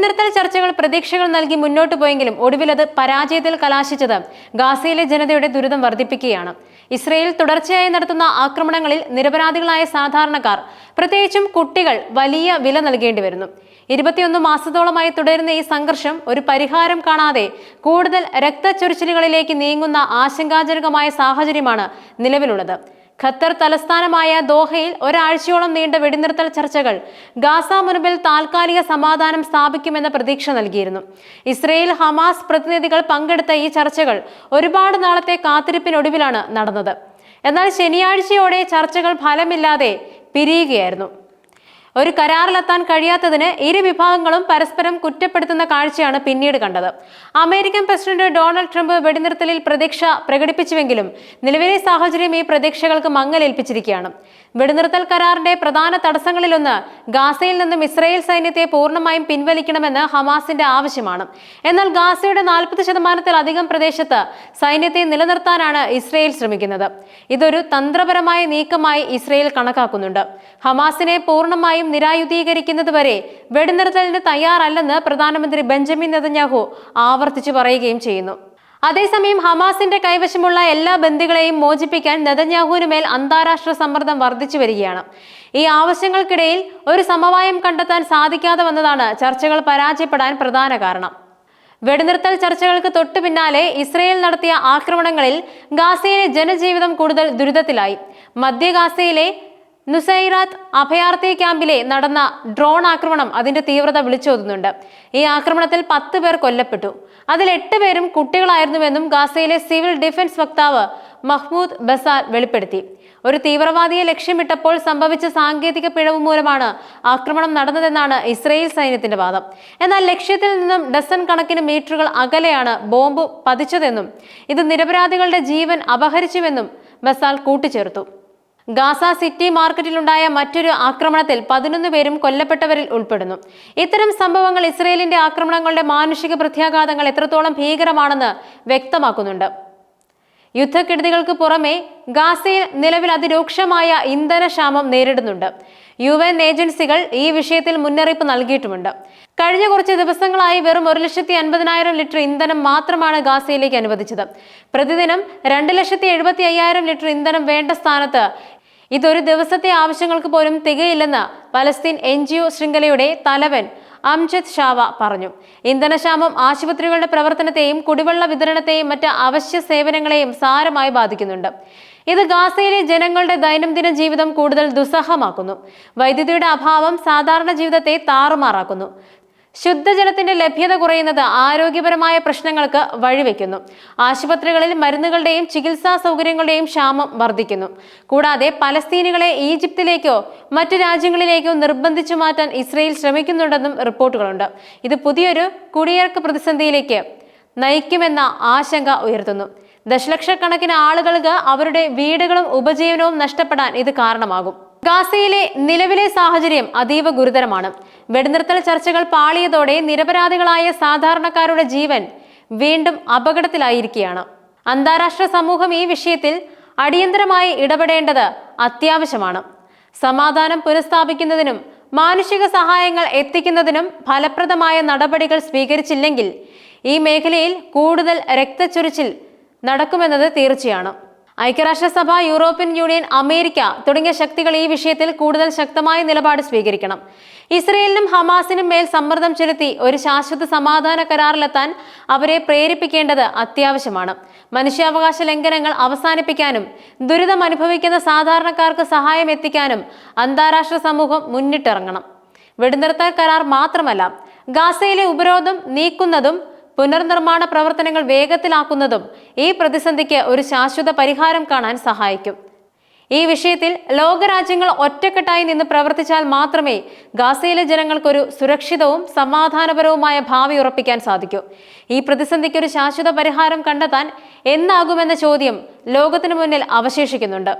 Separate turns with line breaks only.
വെടിനിർത്തൽ ചർച്ചകൾ പ്രതീക്ഷകൾ നൽകി മുന്നോട്ട് പോയെങ്കിലും ഒടുവിൽ അത് പരാജയത്തിൽ കലാശിച്ചത് ഗാസയിലെ ജനതയുടെ ദുരിതം വർദ്ധിപ്പിക്കുകയാണ്. ഇസ്രയേൽ തുടർച്ചയായി നടത്തുന്ന ആക്രമണങ്ങളിൽ നിരപരാധികളായ സാധാരണക്കാർ പ്രത്യേകിച്ചും കുട്ടികൾ വലിയ വില നൽകേണ്ടി വരുന്നു. ഇരുപത്തിയൊന്ന് മാസത്തോളമായി തുടരുന്ന ഈ സംഘർഷം ഒരു പരിഹാരം കാണാതെ കൂടുതൽ രക്തച്ചൊരിച്ചിലുകളിലേക്ക് നീങ്ങുന്ന ആശങ്കാജനകമായ സാഹചര്യമാണ് നിലവിലുള്ളത്. ഖത്തർ തലസ്ഥാനമായ ദോഹയിൽ ഒരാഴ്ചയോളം നീണ്ട വെടിനിർത്തൽ ചർച്ചകൾ ഗാസ മുൻപിൽ താൽക്കാലിക സമാധാനം സ്ഥാപിക്കുമെന്ന പ്രതീക്ഷ നൽകിയിരുന്നു. ഇസ്രയേൽ ഹമാസ് പ്രതിനിധികൾ പങ്കെടുത്ത ഈ ചർച്ചകൾ ഒരുപാട് നാളത്തെ കാത്തിരിപ്പിനൊടുവിലാണ് നടന്നത്. എന്നാൽ ശനിയാഴ്ചയോടെ ചർച്ചകൾ ഫലമില്ലാതെ പിരിയുകയായിരുന്നു. ഒരു കരാറിലെത്താൻ കഴിയാത്തതിന് ഇരു വിഭാഗങ്ങളും പരസ്പരം കുറ്റപ്പെടുത്തുന്ന കാഴ്ചയാണ് പിന്നീട് കണ്ടത്. അമേരിക്കൻ പ്രസിഡന്റ് ഡൊണാൾഡ് ട്രംപ് വെടിനിർത്തലിൽ പ്രതീക്ഷ പ്രകടിപ്പിച്ചുവെങ്കിലും നിലവിലെ സാഹചര്യം ഈ പ്രതീക്ഷകൾക്ക് മങ്ങലേൽപ്പിച്ചിരിക്കുകയാണ്. വെടിനിർത്തൽ കരാറിന്റെ പ്രധാന തടസ്സങ്ങളിലൊന്ന് ഗാസയിൽ നിന്നും ഇസ്രായേൽ സൈന്യത്തെ പൂർണമായും പിൻവലിക്കണമെന്ന് ഹമാസിന്റെ ആവശ്യമാണ്. എന്നാൽ ഗാസയുടെ നാൽപ്പത് ശതമാനത്തിലധികം പ്രദേശത്ത് സൈന്യത്തെ നിലനിർത്താനാണ് ഇസ്രയേൽ ശ്രമിക്കുന്നത്. ഇതൊരു തന്ത്രപരമായ നീക്കമായി ഇസ്രയേൽ കണക്കാക്കുന്നുണ്ട്. ഹമാസിനെ പൂർണമായും നിരായുധീകരിക്കുന്നതുവരെ വെടിനിർത്തലിന് തയ്യാറല്ലെന്ന് പ്രധാനമന്ത്രി ബെഞ്ചമിൻ നെതന്യാഹു ആവർത്തിച്ചു പറയുകയും ചെയ്യുന്നു. അതേസമയം ഹമാസിന്റെ കൈവശമുള്ള എല്ലാ ബന്ദികളെയും മോചിപ്പിക്കാൻ നെതന്യാഹുവിന് മേൽ അന്താരാഷ്ട്ര സമ്മർദ്ദം വർദ്ധിച്ചു വരികയാണ്. ഈ ആവശ്യങ്ങൾക്കിടയിൽ ഒരു സമവായം കണ്ടെത്താൻ സാധിക്കാതെ വന്നതാണ് ചർച്ചകൾ പരാജയപ്പെടാൻ പ്രധാന കാരണം. വെടിനിർത്തൽ ചർച്ചകൾക്ക് തൊട്ടു പിന്നാലെ ഇസ്രയേൽ നടത്തിയ ആക്രമണങ്ങളിൽ ഗാസയിലെ ജനജീവിതം കൂടുതൽ ദുരിതത്തിലായി. മധ്യ ഗാസയിലെ നുസൈറാത്ത് അഭയാർത്ഥി ക്യാമ്പിലെ നടന്ന ഡ്രോൺ ആക്രമണം അതിന്റെ തീവ്രത വിളിച്ചോതുന്നുണ്ട്. ഈ ആക്രമണത്തിൽ പത്ത് പേർ കൊല്ലപ്പെട്ടു. അതിൽ എട്ട് പേരും കുട്ടികളായിരുന്നുവെന്നും ഗാസയിലെ സിവിൽ ഡിഫൻസ് വക്താവ് മഹ്മൂദ് ബസാൽ വെളിപ്പെടുത്തി. ഒരു തീവ്രവാദിയെ ലക്ഷ്യമിട്ടപ്പോൾ സംഭവിച്ച സാങ്കേതിക പിഴവ് മൂലമാണ് ആക്രമണം നടന്നതെന്നാണ് ഇസ്രയേൽ സൈന്യത്തിന്റെ വാദം. എന്നാൽ ലക്ഷ്യത്തിൽ നിന്നും ഡസൻ കണക്കിന് മീറ്ററുകൾ അകലെയാണ് ബോംബ് പതിച്ചതെന്നും ഇത് നിരപരാധികളുടെ ജീവൻ അപഹരിച്ചുവെന്നും ബസാൽ കൂട്ടിച്ചേർത്തു. ഗാസ സിറ്റി മാർക്കറ്റിലുണ്ടായ മറ്റൊരു ആക്രമണത്തിൽ പതിനൊന്ന് പേരും കൊല്ലപ്പെട്ടവരിൽ ഉൾപ്പെടുന്നു. ഇത്തരം സംഭവങ്ങൾ ഇസ്രയേലിന്റെ ആക്രമണങ്ങളുടെ മാനുഷിക പ്രത്യാഘാതങ്ങൾ എത്രത്തോളം ഭീകരമാണെന്ന് വ്യക്തമാക്കുന്നുണ്ട്. യുദ്ധക്കെടുതികൾക്ക് പുറമെ ഗാസയിൽ നിലവിൽ അതിരൂക്ഷമായ ഇന്ധനക്ഷാമം നേരിടുന്നുണ്ട്. യു ഏജൻസികൾ ഈ വിഷയത്തിൽ മുന്നറിയിപ്പ് നൽകിയിട്ടുമുണ്ട്. കഴിഞ്ഞ കുറച്ച് ദിവസങ്ങളായി വെറും ഒരു ലക്ഷത്തി അൻപതിനായിരം ലിറ്റർ ഇന്ധനം മാത്രമാണ് ഗാസയിലേക്ക് അനുവദിച്ചത്. പ്രതിദിനം രണ്ട് ലക്ഷത്തി എഴുപത്തി അയ്യായിരം ലിറ്റർ ഇന്ധനം വേണ്ട സ്ഥാനത്ത് ഇതൊരു ദിവസത്തെ ആവശ്യങ്ങൾക്ക് പോലും തികയില്ലെന്ന് പലസ്തീൻ എൻ ജി ഒ ശൃംഖലയുടെ തലവൻ അംജദ് ഷാവ പറഞ്ഞു. ഇന്ധനക്ഷാമം ആശുപത്രികളുടെ പ്രവർത്തനത്തെയും കുടിവെള്ള വിതരണത്തെയും മറ്റ് അവശ്യ സേവനങ്ങളെയും സാരമായി ബാധിക്കുന്നുണ്ട്. ഇത് ഗാസയിലെ ജനങ്ങളുടെ ദൈനംദിന ജീവിതം കൂടുതൽ ദുസ്സഹമാക്കുന്നു. വൈദ്യുതിയുടെ അഭാവം സാധാരണ ജീവിതത്തെ താറുമാറാക്കുന്നു. ശുദ്ധജലത്തിന്റെ ലഭ്യത കുറയുന്നത് ആരോഗ്യപരമായ പ്രശ്നങ്ങൾക്ക് വഴിവെക്കുന്നു. ആശുപത്രികളിൽ മരുന്നുകളുടെയും ചികിത്സാ സൗകര്യങ്ങളുടെയും ക്ഷാമം വർദ്ധിക്കുന്നു. കൂടാതെ പലസ്തീനികളെ ഈജിപ്തിലേക്കോ മറ്റു രാജ്യങ്ങളിലേക്കോ നിർബന്ധിച്ചു മാറ്റാൻ ഇസ്രയേൽ ശ്രമിക്കുന്നുണ്ടെന്നും റിപ്പോർട്ടുകളുണ്ട്. ഇത് പുതിയൊരു കുടിയേർക്ക് പ്രതിസന്ധിയിലേക്ക് നയിക്കുമെന്ന ആശങ്ക ഉയർത്തുന്നു. ദശലക്ഷക്കണക്കിന് ആളുകൾക്ക് അവരുടെ വീടുകളും ഉപജീവനവും നഷ്ടപ്പെടാൻ ഇത് കാരണമാകും. ഗാസയിലെ നിലവിലെ സാഹചര്യം അതീവ ഗുരുതരമാണ്. വെടിനിർത്തൽ ചർച്ചകൾ പാളിയതോടെ നിരപരാധികളായ സാധാരണക്കാരുടെ ജീവൻ വീണ്ടും അപകടത്തിലായിരിക്കുകയാണ്. അന്താരാഷ്ട്ര സമൂഹം ഈ വിഷയത്തിൽ അടിയന്തരമായി ഇടപെടേണ്ടത് അത്യാവശ്യമാണ്. സമാധാനം പുനഃസ്ഥാപിക്കുന്നതിനും മാനുഷിക സഹായങ്ങൾ എത്തിക്കുന്നതിനും ഫലപ്രദമായ നടപടികൾ സ്വീകരിച്ചില്ലെങ്കിൽ ഈ മേഖലയിൽ കൂടുതൽ രക്തച്ചൊരിച്ചിൽ നടക്കുമെന്നത് തീർച്ചയാണ്. ഐക്യരാഷ്ട്രസഭ യൂറോപ്യൻ യൂണിയൻ അമേരിക്ക തുടങ്ങിയ ശക്തികൾ ഈ വിഷയത്തിൽ കൂടുതൽ ശക്തമായ നിലപാട് സ്വീകരിക്കണം. ഇസ്രയേലിനും ഹമാസിനും മേൽ സമ്മർദ്ദം ചെലുത്തി ഒരു ശാശ്വത സമാധാന കരാറിലെത്താൻ അവരെ പ്രേരിപ്പിക്കേണ്ടത് അത്യാവശ്യമാണ്. മനുഷ്യാവകാശ ലംഘനങ്ങൾ അവസാനിപ്പിക്കാനും ദുരിതം അനുഭവിക്കുന്ന സാധാരണക്കാർക്ക് സഹായം എത്തിക്കാനും അന്താരാഷ്ട്ര സമൂഹം മുന്നിട്ടിറങ്ങണം. വെടിനിർത്തൽ കരാർ മാത്രമല്ല ഗാസയിലെ ഉപരോധം നീക്കുന്നതും പുനർനിർമ്മാണ പ്രവർത്തനങ്ങൾ വേഗത്തിലാക്കുന്നതും ഈ പ്രതിസന്ധിക്ക് ഒരു ശാശ്വത പരിഹാരം കാണാൻ സഹായിക്കും. ഈ വിഷയത്തിൽ ലോകരാജ്യങ്ങൾ ഒറ്റക്കെട്ടായി നിന്ന് പ്രവർത്തിച്ചാൽ മാത്രമേ ഗാസയിലെ ജനങ്ങൾക്കൊരു സുരക്ഷിതവും സമാധാനപരവുമായ ഭാവി ഉറപ്പിക്കാൻ സാധിക്കൂ. ഈ പ്രതിസന്ധിക്ക് ഒരു ശാശ്വത പരിഹാരം കണ്ടെത്താൻ എന്നാകുമെന്ന ചോദ്യം ലോകത്തിനു മുന്നിൽ അവശേഷിക്കുന്നുണ്ട്.